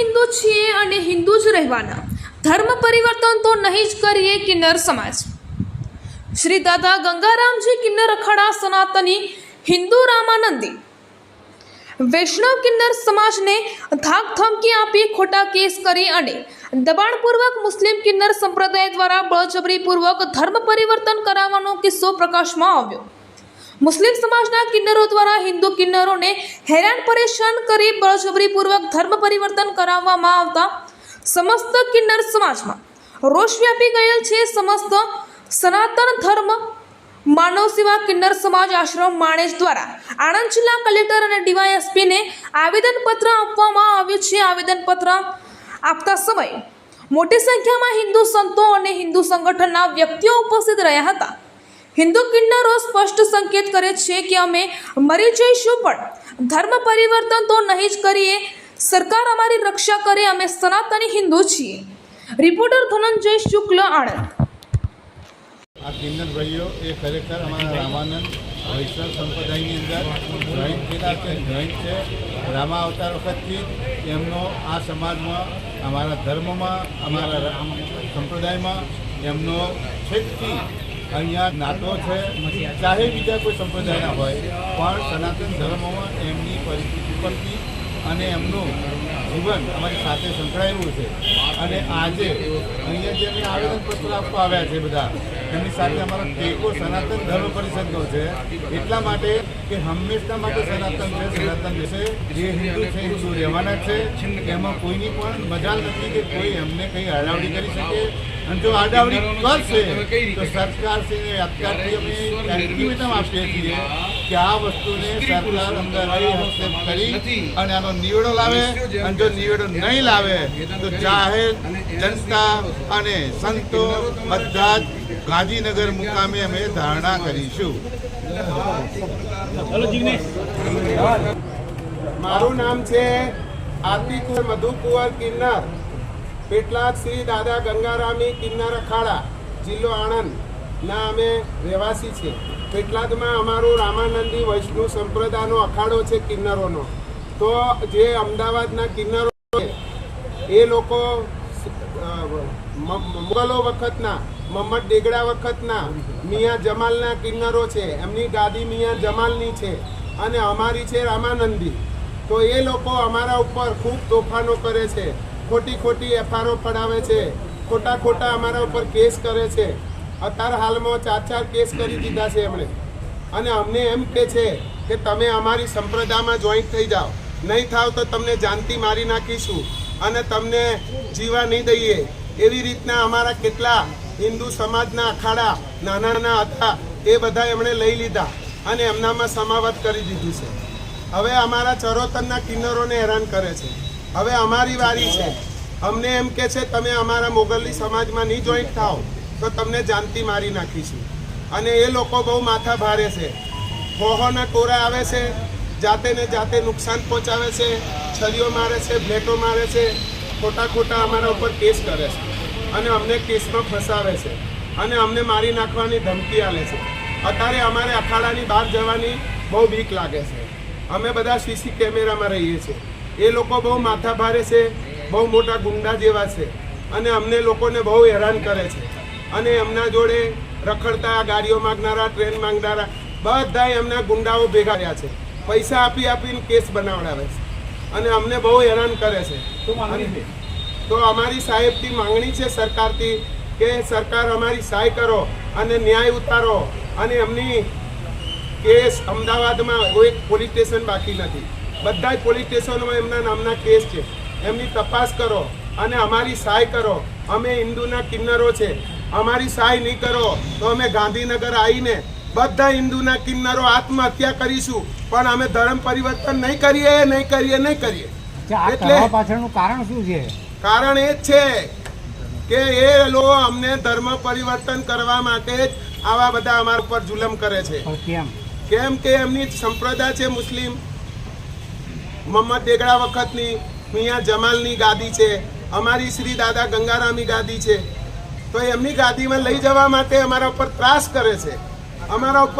હિન્દુ છીએ અને હિન્દુ જ રહેવાના. ધર્મ પરિવર્તન તો નહીં જ કરીએ કિન્નર સમાજ. શ્રી દાદા ગંગારામજી કિન્નર અખાડા સનાતની હિન્દુ રામાનંદી. વૈષ્ણવ કિન્નર સમાજને ધાક ધમકી આપી ખોટા કેસ કરી અને દબાણપૂર્વક મુસ્લિમ કિન્નર સંપ્રદાય દ્વારા બળજબરીપૂર્વક ધર્મ પરિવર્તન કરાવવાનો કિસ્સો પ્રકાશમાં આવ્યો. મુસ્લિમ સમાજના કિન્નરો દ્વારા હિન્દુ કિન્નરોને હેરાન પરેશાન કરી બળજબરીપૂર્વક ધર્મ પરિવર્તન કરાવવામાં આવતા સમસ્ત કિન્નર સમાજમાં રોષ વ્યાપી ગયેલ છે સમસ્ત સનાતન ધર્મ માનવ સેવા કિન્નર સમાજ આશ્રમ માણેજ દ્વારા. આણંદ જિલ્લા કલેક્ટર અને ડીવાયએસપીને આવેદનપત્ર આપવામાં આવ્યું છે. આવેદનપત્ર આપતા સમયે મોટી સંખ્યામાં હિન્દુ સંતો અને હિન્દુ સંગઠનના વ્યક્તિઓ ઉપસ્થિત રહ્યા હતા. હિન્દુ કિન્નરો સ્પષ્ટ સંકેત કરે છે કે અમે મરી જઈશું પણ ધર્મ પરિવર્તન તો નહીં જ કરીએ. સરકાર અમારી રક્ષા કરે, અમે સનાતની હિન્દુ છીએ. રિપોર્ટર ધનંજય શુક્લ, આણંદ. આ કિન્નર ભાઈઓ, એ ખરેખર અમારા રામાનંદ વૈષ્ણવ સંપ્રદાયની અંદર જોઈન્ટ થયેલા છે જોઈન્ટ છે. રામા અવતાર વખતથી એમનો આ સમાજમાં, અમારા ધર્મમાં, અમારા સંપ્રદાયમાં એમનો છેકથી અહીંયા નાતો છે. ચાહે બીજા કોઈ સંપ્રદાયના હોય, પણ સનાતન ધર્મમાં એમની પરિસ્થિતિ પરથી અને એમનું જીવન અમારી સાથે સંકળાયેલું છે. અને આજે અહીંયા જે અમે આવેદનપત્ર આપવા આવ્યા છે બધા, એમની સાથે અમારો ટેકો સનાતન ધર્મ પરિષદનો છે. એટલા માટે કે હંમેશા માટે સનાતન છે, સનાતન રહેશે જે હિન્દુ છે, હિન્દુ રહેવાના છે. એમાં કોઈની પણ મજા નથી કે કોઈ એમને કંઈ આડાવડી કરી શકે. અને જો આડાવડી કરશે તો સરકારશ્રીને અત્યારથી અમે અલ્ટિમેટમ આપીએ છીએ કે આ વસ્તુને સરકાર અંદર હસ્તેપ કરી અને આનો નિવેડો લાવે અને જો નિવેડો નહીં લાવે તો જાહેર જનતા અને સંતો બધા જ ગાંધીનગર મુકામે અમે ધારણા કરીશું. મારું નામ છે આરતી મધુકુંવર કિન્નર. પેટલાદ શ્રી દાદા ગંગારામી કિન્નર અખાડા, જિલ્લો આણંદ. ના, અમે રહેવાસી છીએ. પેટલાદમાં અમારું રામાનંદી વૈષ્ણવ સંપ્રદાયનો અખાડો છે કિન્નરોનો. તો જે અમદાવાદના કિન્નરો એ લોકો મુગલો વખતના મમ્મદ ડેગડા વખતના મિયા જમાલના કિન્નરો છે. એમની ગાદી મિયા જમાલની છે. અને અમારી છે રામાનંદી. તો એ લોકો અમારા ઉપર ખૂબ તોફાનો કરે છે. ખોટી ખોટી એફઆરઓ પડાવે છે. ખોટા ખોટા અમારા ઉપર કેસ કરે છે. અત્યારે હાલમાં ચાર ચાર કેસ કરી દીધા છે એમણે. અને અમને એમ કહે છે કે તમે અમારી સંપ્રદાયમાં જોઈન્ટ થઈ જાઓ. નહીં થાવ તો તમને જાનથી મારી નાખીશું. અને તમને જીવા નહીં દઈએ. એવી રીતના અમારા કેટલા હિન્દુ સમાજના અખાડા નાના નાના હતા એ બધા એમણે લઈ લીધા અને એમનામાં સમાવત કરી દીધું છે. હવે અમારા ચરોતરના કિન્નરોને હેરાન કરે છે. હવે અમારી વારી છે. અમને એમ કે છે, તમે અમારા મોગલી સમાજમાં નહીં જોઈન્ટ થાઓ, તો તમને જાનતી મારી નાખીશું. અને એ લોકો બહુ માથા ભારે છે. હોહોના ટોરા આવે છે, જાતે ને જાતે નુકસાન પહોંચાડે છે, છરીઓ મારે છે બ્લેટો મારે છે, ખોટા ખોટા અમારા ઉપર કેસ કરે છે. અને અમને કેસમાં ફસાવે છે. અને અમને મારી નાખવાની ધમકી આલે છે. અત્યારે અમારે અખાડાની બહાર જવાની બહુ બીક લાગે છે. અમે બધા સીસી કેમેરામાં રહીએ છીએ. એ લોકો બહુ માથા ભારે છે બહુ મોટા ગુંડા જેવા છે. અને અમને લોકોને બહુ હેરાન કરે છે. અને એમના જોડે રખડતા ગાડીઓ માંગનારા ટ્રેન માંગનારા બધા એમના ગુંડાઓ ભેગા રહ્યા છે. પૈસા આપી આપીને કેસ બનાવડાવે છે. અને અમને બહુ હેરાન કરે છે? તો અમારી સાહેબથી માંગણી છે સરકારથી કે સરકાર અમારી સહાય કરો અને ન્યાય ઉતારો. અને એમની કેસ અમદાવાદમાં કોઈ પોલીસ સ્ટેશન બાકી નથી. બધા જ પોલીસ સ્ટેશનોમાં એમના નામના કેસ છે. એમની તપાસ કરો અને અમારી સહાય કરો. અમે હિન્દુના કિન્નરો છે. અમારી સહાય નહીં કરો તો અમે ગાંધીનગર આવીને બધા હિન્દુના કિન્નરો આત્મહત્યા કરીશું. પણ અમે ધર્મ પરિવર્તન નહીં કરીએ નહીં કરીએ નહીં કરીએ. એટલે- પાછળનું કારણ શું છે? કારણ એ જ છે કે એ લોકો અમને ધર્મ પરિવર્તન કરવા માટે જ આવા બધા અમારા ઉપર જુલમ કરે છે. કેમ? કેમ કે એમની સંપ્રદાય છે મુસ્લિમ. મોહમ્મદ દેગડા વખતની મિયા જમાલની ગાદી છે, અમારી શ્રી દાદા ગંગારામની ગાદી છે. તો એમની ગાદીમાં લઈ જવા માટે અમારા ઉપર ત્રાસ કરે છે. અમારા ઉપર